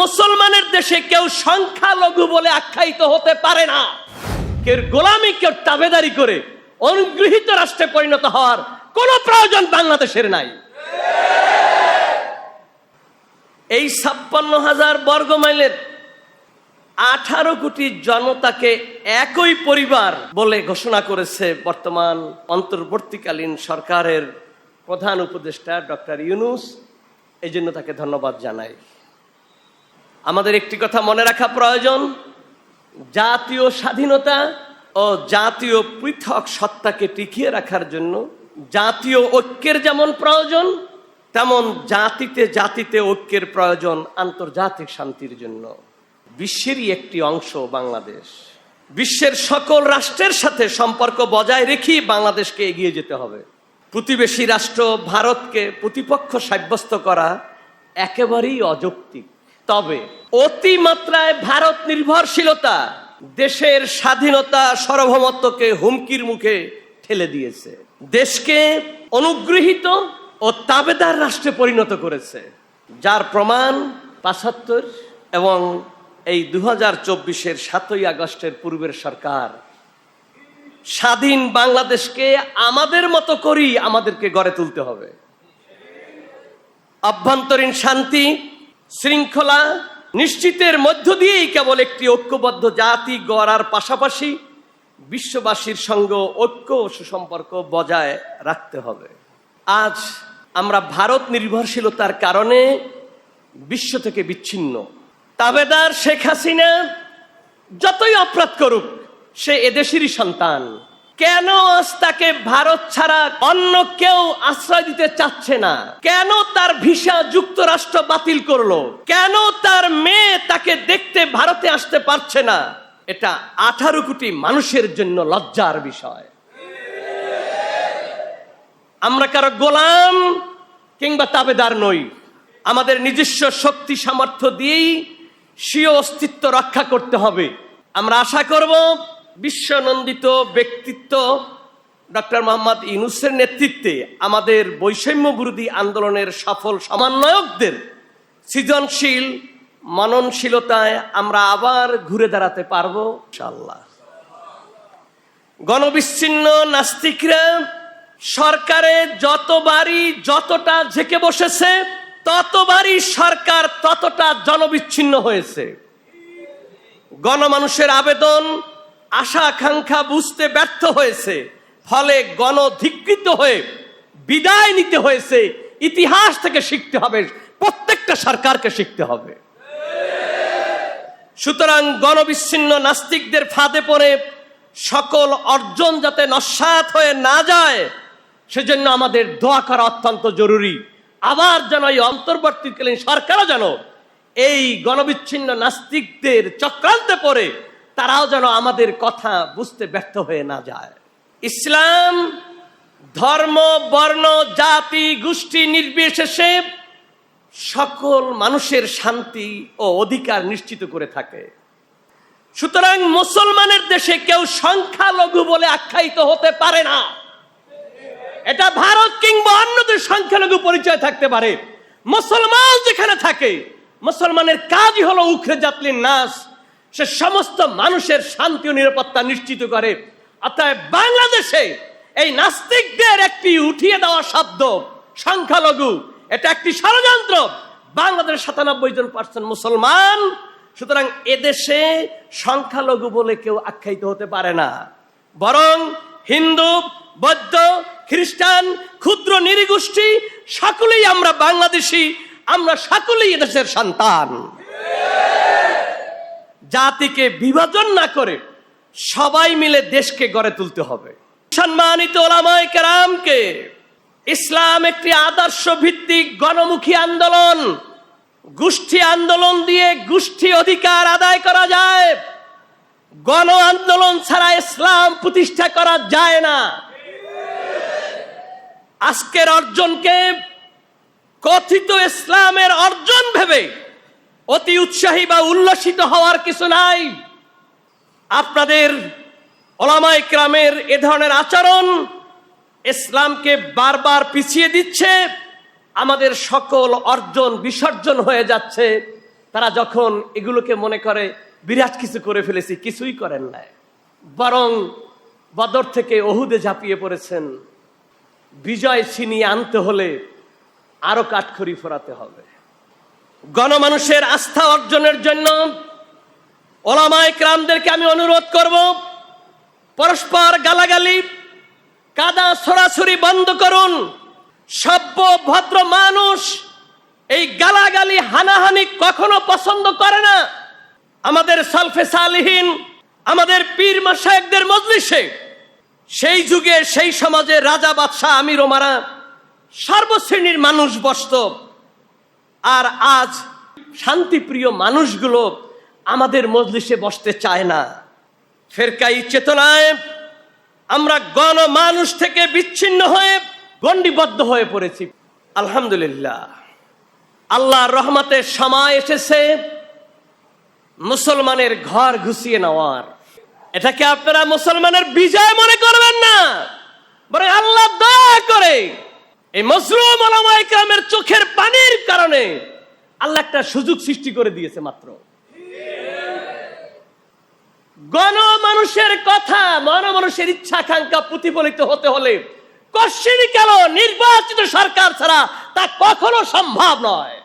মুসলমানের দেশে কেউ সংখ্যালঘু বলে আখ্যায়িত হতে পারে না। কেউ গোলামি কেউ তাবেদারি করে অনুগৃহীত রাষ্ট্রে পরিণত হওয়ার কোনো প্রয়োজন বাংলাদেশের নাই। এই ছাপ্পান্ন হাজার বর্গ মাইলের আঠারো কোটি জনতাকে একই পরিবার বলে ঘোষণা করেছে বর্তমান অন্তর্বর্তীকালীন সরকারের প্রধান উপদেষ্টা ডক্টর ইউনুস। এই জন্য তাকে ধন্যবাদ জানাই। আমাদের একটি কথা মনে রাখা প্রয়োজন। জাতীয় স্বাধীনতা ও জাতীয় পৃথক সত্তাকে টিকিয়ে রাখার জন্য জাতীয় ঐক্যের যেমন প্রয়োজন, তেমন জাতিতে জাতিতে ঐক্যের প্রয়োজন আন্তর্জাতিক শান্তির জন্য। বিশ্বেরই একটি অংশ বাংলাদেশ। বিশ্বের সকল রাষ্ট্রের সাথে সম্পর্ক বজায় রেখেই বাংলাদেশকে এগিয়ে যেতে হবে। প্রতিবেশী রাষ্ট্র ভারতকে প্রতিপক্ষ সাব্যস্ত করা একেবারেই অযৌক্তিক। তবে অতিমাত্রায় ভারত নির্ভরশীলতা দেশের স্বাধীনতা সার্বভৌমত্বকে হুমকির মুখে ঠেলে দিয়েছে। দেশকে অনুগৃহীত ও তাবেদার রাষ্ট্রে পরিণত করেছে, যার প্রমাণ পাঁচাত্তর এবং এই দু হাজার চব্বিশের সাতই আগস্টের পূর্বের সরকার। স্বাধীন বাংলাদেশকে আমাদের মতো করেই আমাদেরকে গড়ে তুলতে হবে। অভ্যন্তরীণ শান্তি শৃঙ্খলা নিশ্চিতের মধ্য দিয়েই কেবল একটি ঐক্যবদ্ধ জাতি গড়ার পাশাপাশি বিশ্ববাসীর সঙ্গে, ঐক্য সুসম্পর্ক বজায় রাখতে হবে। আজ আমরা ভারত নির্ভরশীলতার কারণে বিশ্ব থেকে বিচ্ছিন্ন। তাবেদার শেখ হাসিনা যতই অপরাধ করুক, সে এদেশেরই সন্তান। কেন তাকে ভারত ছাড়া অন্য কেউ আশ্রয় দিতে চাচ্ছে না? কেন তার ভিসা যুক্তরাষ্ট্র বাতিল করল? কেন তার মেয়ে তাকে দেখতে ভারতে আসতে পারছে না? এটা আঠারো কোটি মানুষের জন্য লজ্জার বিষয়। আমরা কারও গোলাম কিংবা তাবেদার নই। আমাদের নিজস্ব শক্তি সামর্থ্য দিয়েই স্বীয় অস্তিত্ব রক্ষা করতে হবে। আমরা আশা করব বিশ্বনন্দিত ব্যক্তিত্ব ডক্টর মোহাম্মদ ইউনুসের নেতৃত্বে আমাদের বৈষম্য বিরোধী আন্দোলনের সফল সমন্বয়কদের সৃজনশীল মননশীলতায় আমরা আবার ঘুরে দাঁড়াতে পারব ইনশাল্লাহ গণবিচ্ছিন্ন নাস্তিকরা সরকারে যতবারই যতটা ঝেঁকে বসেছে, ততবারই সরকার ততটা জনবিচ্ছিন্ন হয়েছে। গণমানুষের আবেদন আশা আকাঙ্ক্ষা বুঝতে ব্যর্থ হয়েছে, ফলে গণধিকৃত হয়ে বিদায় নিতে হয়েছে, ইতিহাস থেকে শিখতে হবে, প্রত্যেকটা সরকারকে শিখতে হবে। সুতরাং গণবিচ্ছিন্ন নাস্তিকদের ফাঁদে পড়ে সকল অর্জন যাতে নস্বাত হয়ে না যায়, সেজন্য আমাদের দোয়া করা অত্যন্ত জরুরি। আবার যেন এই অন্তর্বর্তীকালীন সরকারও যেন এই গণবিচ্ছিন্ন নাস্তিকদের চক্রান্তে পড়ে তারাও যেন আমাদের কথা বুঝতে ব্যর্থ হয়ে না যায়। ইসলাম, ধর্ম, বর্ণ, জাতি, গোষ্ঠী নির্বিশেষে সকল মানুষের শান্তি ও অধিকার নিশ্চিত করে থাকে। সুতরাং মুসলমানের দেশে কেউ সংখ্যালঘু বলে আখ্যায়িত হতে পারে না। এটা ভারত কিংবা অন্যদের সংখ্যালঘু পরিচয় থাকতে পারে। মুসলমান যেখানে থাকে, মুসলমানের কাজই হলো উখরে জাতলির নাস সে সমস্ত মানুষের শান্তি ও নিরাপত্তা নিশ্চিত করে। অর্থাৎ বাংলাদেশে এই নাস্তিকদের একটি উঠিয়ে দেওয়া শব্দ, সংখ্যালঘু, এটা একটি ষড়যন্ত্র। বাংলাদেশ সাতানব্বই জন পার্সেন্ট মুসলমান। সুতরাং এদেশে সংখ্যালঘু বলে কেউ আখ্যায়িত হতে পারে না। বরং হিন্দু, বৌদ্ধ, খ্রিস্টান, ক্ষুদ্র, নিরীগোষ্ঠী, সকলেই আমরা বাংলাদেশি, আমরা সকলেই এদেশের সন্তান। জাতিকে বিভাজন না করে সবাই মিলে দেশকে গড়ে তুলতে হবে। সম্মানিত ওলামায় ইসলাম একটি আদর্শ ভিত্তিক গণমুখী আন্দোলন। গোষ্ঠী আন্দোলন দিয়ে গোষ্ঠী অধিকার আদায় করা যায়। গণ আন্দোলন ছাড়া ইসলাম প্রতিষ্ঠা করা যায় না। আজকের অর্জনকে কথিত ইসলামের অর্জন ভেবে অতি উৎসাহী বা উল্লসিত হওয়ার কিছু নাই। আপনাদের ওলামাই ক্রামের এ ধরনের আচরণ ইসলামকে বারবার পিছিয়ে দিচ্ছে, আমাদের সকল অর্জন বিসর্জন হয়ে যাচ্ছে। তারা যখন এগুলোকে মনে করে, বিরাট কিছু করে ফেলেছি, কিছুই করেন নাই। বরং বদর থেকে অহুদে ঝাঁপিয়ে পড়েছেন। বিজয় ছিনিয়ে আনতে হলে আরও কাঠখড়ি ফোরাতে হবে। গণমানুষের আস্থা অর্জনের জন্য ওলামায় ক্রামদেরকে আমি অনুরোধ করব, পরস্পর গালাগালি, কাদা সরাসরি বন্ধ করুন। সভ্য, ভদ্র মানুষ এই গালাগালি, হানাহানি কখনো পছন্দ করে না। আমাদের সালফে সালিহীন, আমাদের পীর মাসায়কদের মজলিসে সেই যুগে, সেই সমাজে রাজা, বাদশাহ, আমির, ওমারা সর্বশ্রেণীর মানুষ বসত। আর আজ শান্তিপ্রিয় মানুষগুলো আমাদের মজলিসে বসতে চায় না। ফেরকাই চেতনায় আমরা গণ মানুষ থেকে বিচ্ছিন্ন হয়ে গণ্ডিবদ্ধ হয়ে পড়েছি। আলহামদুলিল্লাহ। আল্লাহ রহমতের সময় এসেছে মুসলমানের ঘর ঘুষিয়ে নেওয়ার। এটাকে আপনারা মুসলমানের বিজয় মনে করবেন না। বরং আল্লাহ দয়া এই মজলুম ওলামায়ে কেরামের চোখের পানির কারণে আল্লাহ একটা সুযোগ সৃষ্টি করে দিয়েছে মাত্র। গণ মানুষের কথা মন মানুষের ইচ্ছা আকাঙ্ক্ষা প্রতিফলিত হতে হলে কশ্চিনি কেন নির্বাচিত সরকার ছাড়া তা কখনো সম্ভব নয়।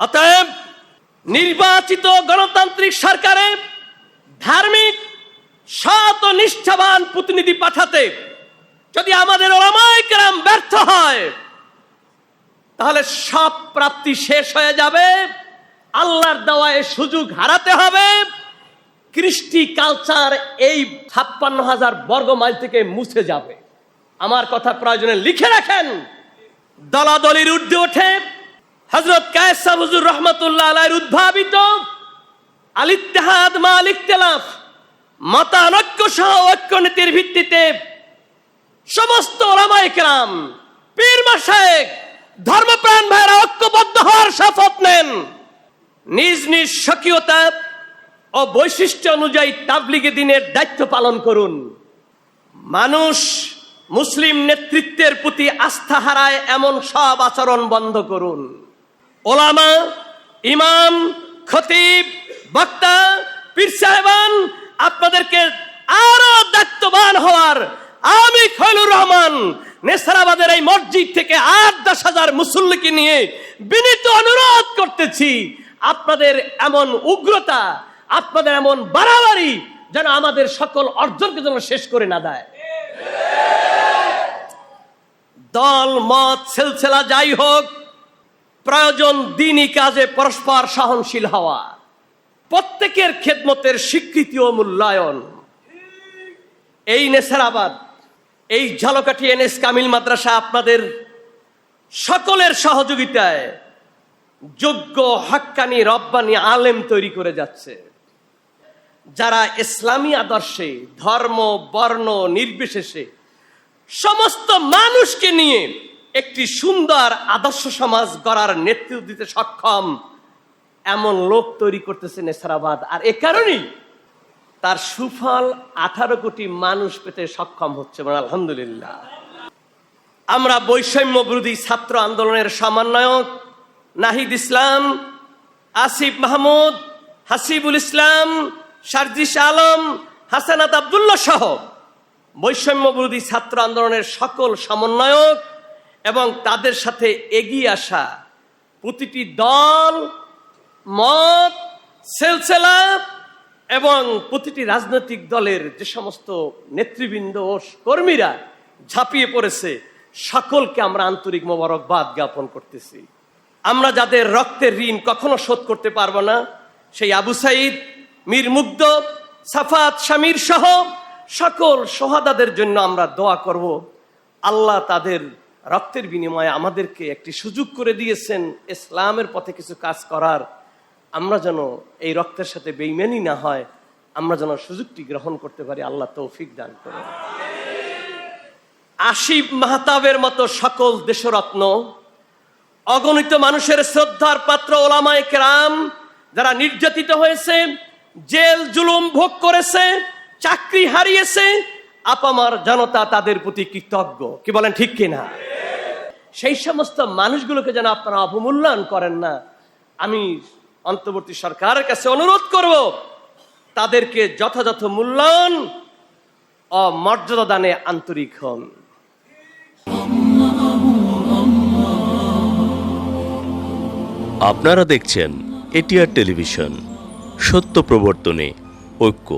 অতএব নির্বাচিত গণতান্ত্রিক সরকারে ধার্মিক, সৎ নিষ্ঠাবান প্রতিনিধি পাঠাতে যদি আমাদের ওলামায়ে কেরাম ব্যর্থ হয়, তাহলে সব প্রাপ্তি শেষ হয়ে যাবে, আল্লাহর দেওয়ায় সুযোগ হারাতে হবে। কৃষ্টি কালচার এই ছাপ্পান্ন হাজার বর্গ মাইল থেকে মুছে যাবে। আমার কথা প্রয়োজনে লিখে রাখেন। দলাদলির ঊর্ধ্বে ওঠে। হজরত কায়েসা হুজুর রহমতুল্লাহ আলাইর উদ্ভাবিত। আলিত্তেহাদ মা আলিত্তেলাফ মতানৈক্য সহ ঐক্য নীতির ভিত্তিতে সমস্ত ওলামায়ে কেরাম পীর মাসায়েক ধর্মপ্রাণ ভাইরা ঐক্যবদ্ধ হওয়ার শপথ নেন। নিজ নিজ স্বকীয়তা ও বৈশিষ্ট্য অনুযায়ী তাবলিগে দিনের দায়িত্ব পালন করুন। মানুষ মুসলিম নেতৃত্বের প্রতি আস্থা হারায় এমন সব আচরণ বন্ধ করুন। ওলামা, ইমাম, খতিব, বক্তা, পীর সাহেবান, আপনাদেরকে আরও দায়িত্ববান হওয়ার আমি খৈলুর রহমান, নেসারাবাদের এই মসজিদ থেকে আট দশ হাজার মুসল্লিকে নিয়ে বিনীত অনুরোধ করতেছি, আপনাদের এমন উগ্রতা, আপনাদের এমন বাড়াবাড়ি যেন আমাদের সকল অর্জনকে যেন শেষ করে না দেয়। দল, মত, সেলসেলা যাই হোক, প্রয়োজন দিনই কাজে পরস্পর সহনশীল হওয়া। প্রত্যেকের খেদমতের স্বীকৃতি ও মূল্যায়ন। এই নেসারাবাদ এই ঝালকাঠি এনএস কামিল মাদ্রাসা আপনাদের সকলের সহযোগিতায় যোগ্য হাক্কানি রব্বানি আলেম তৈরি করে যাচ্ছে। যারা ইসলামী আদর্শে, ধর্ম, বর্ণ নির্বিশেষে সমস্ত মানুষকে নিয়ে একটি সুন্দর আদর্শ সমাজ গড়ার নেতৃত্ব দিতে সক্ষম, এমন লোক তৈরি করতেছে নেসারাবাদ আর এ কারণেই তার সুফল আঠারো কোটি মানুষ পেতে সক্ষম হচ্ছে আলহামদুলিল্লাহ। আমরা বৈষম্য বিরোধী ছাত্র আন্দোলনের সমন্বয়ক নাহিদ ইসলাম, আসিফ মাহমুদ, হাসিবুল ইসলাম, সারজিস আলম, হাসানাত আবদুল্লাহ সহ বৈষম্য বিরোধী ছাত্র আন্দোলনের সকল সমন্বয়ক এবং তাদের সাথে এগিয়ে আসা প্রতিটি দল, মত, সেলসেলা এবং প্রতিটি রাজনৈতিক দলের যে সমস্ত নেতৃবৃন্দ ও কর্মীরা ঝাঁপিয়ে পড়েছে, সকলকে আমরা আন্তরিক মোবারকবাদ জ্ঞাপন করতেছি। আমরা যাদের রক্তের ঋণ কখনো শোধ করতে পারব না, সেই আবু সাইদ, মীর মুগ্ধ, সাফাত, শামীর সহ সকল সোহাদাদের জন্য আমরা দোয়া করব। আল্লাহ তাদের রক্তের বিনিময়ে আমাদেরকে একটি সুযোগ করে দিয়েছেন ইসলামের পথে কিছু কাজ করার। আমরা যেন এই রক্তের সাথে বেইমানি না হয়, আমরা যেন সুযোগটি গ্রহণ করতে পারি, আল্লাহ তৌফিক দান করে আশিফ মাহতাবের মতো সকল দেশরত্ন, অগণিত মানুষের শ্রদ্ধার পাত্র ওলামায় কেরাম, যারা নির্যাতিত হয়েছে, জেল জুলুম ভোগ করেছে, চাকরি হারিয়েছে, আপামার জনতা তাদের প্রতি কৃতজ্ঞ। কি বলেন, ঠিক কিনা? সেই সমস্ত মানুষগুলোকে যেন আপনারা অবমূল্যায়ন করেন না, আমি অন্তর্বর্তী সরকারের কাছে অনুরোধ করব, তাদেরকে যথাযথ মূল্যায়ন ও মর্যাদা দানে আন্তরিক হন। আপনারা দেখছেন এটিআর টেলিভিশন, সত্য প্রবর্তনে ঐক্য।